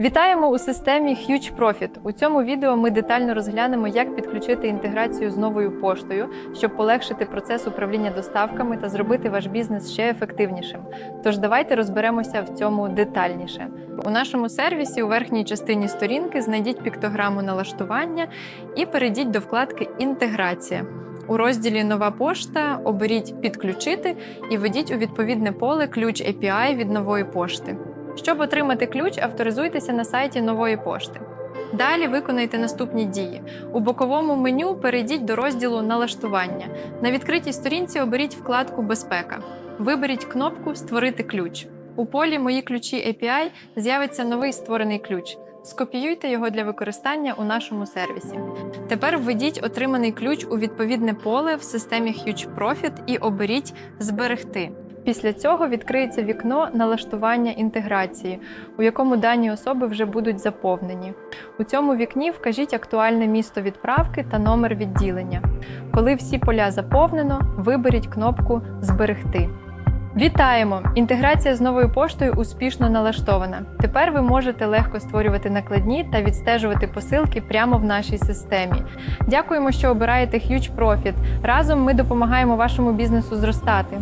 Вітаємо у системі Huge Profit. У цьому відео ми детально розглянемо, як підключити інтеграцію з новою поштою, щоб полегшити процес управління доставками та зробити ваш бізнес ще ефективнішим. Тож давайте розберемося в цьому детальніше. У нашому сервісі у верхній частині сторінки знайдіть піктограму налаштування і перейдіть до вкладки Інтеграція. У розділі Нова пошта оберіть Підключити і введіть у відповідне поле ключ API від нової пошти. Щоб отримати ключ, авторизуйтеся на сайті нової пошти. Далі виконайте наступні дії. У боковому меню перейдіть до розділу Налаштування. На відкритій сторінці оберіть вкладку Безпека. Виберіть кнопку Створити ключ. У полі Мої ключі API з'явиться новий створений ключ. Скопіюйте його для використання у нашому сервісі. Тепер введіть отриманий ключ у відповідне поле в системі Huge Profit і оберіть Зберегти. Після цього відкриється вікно налаштування інтеграції, у якому дані особи вже будуть заповнені. У цьому вікні вкажіть актуальне місто відправки та номер відділення. Коли всі поля заповнено, виберіть кнопку Зберегти. Вітаємо! Інтеграція з новою поштою успішно налаштована. Тепер ви можете легко створювати накладні та відстежувати посилки прямо в нашій системі. Дякуємо, що обираєте Huge Profit. Разом ми допомагаємо вашому бізнесу зростати.